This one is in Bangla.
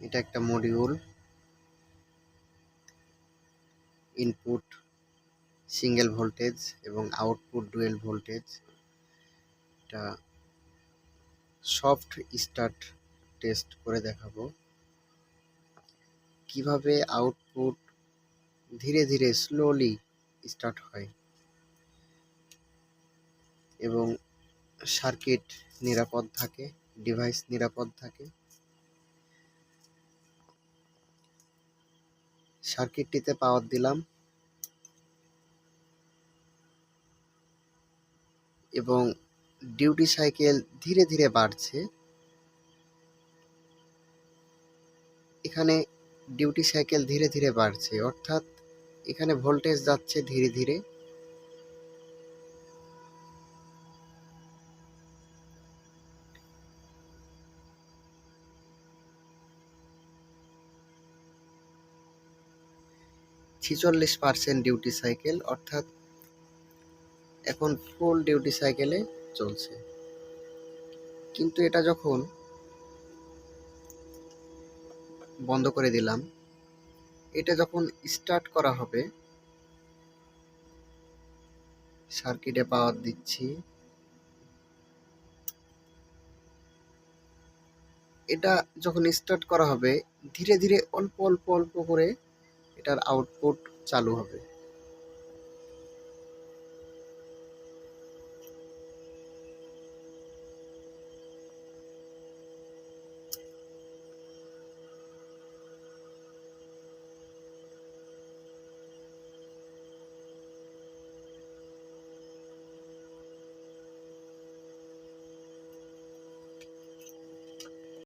এটা একটা মডিউল ইনপুট সিঙ্গেল ভোল্টেজ এবং আউটপুট ডুয়েল ভোল্টেজ এটা সফট স্টার্ট টেস্ট করে দেখাবো। কীভাবে আউটপুট ধীরে ধীরে স্লোলি স্টার্ট হয় এবং সার্কিট নিরাপদ থাকে ডিভাইস নিরাপদ থাকে। সার্কিটটিতে পাওয়ার দিলাম। এবং ডিউটি সাইকেল ধীরে ধীরে বাড়ছে। এখানে ডিউটি সাইকেল ধীরে ধীরে বাড়ছে, অর্থাৎ এখানে ভোল্টেজ যাচ্ছে ধীরে ধীরে। ছিচল্লিশ পার্সেন্ট ডিউটি সাইকেল অর্থাৎ এখন ফুল ডিউটি সাইকেলে চলছে। কিন্তু এটা যখন বন্ধ করে দিলাম, এটা যখন স্টার্ট করা হবে সার্কিটে পাওয়ার দিচ্ছি। এটা যখন স্টার্ট করা হবে, ধীরে ধীরে অল্প অল্প অল্প করে এটার আউটপুট চালু হবে।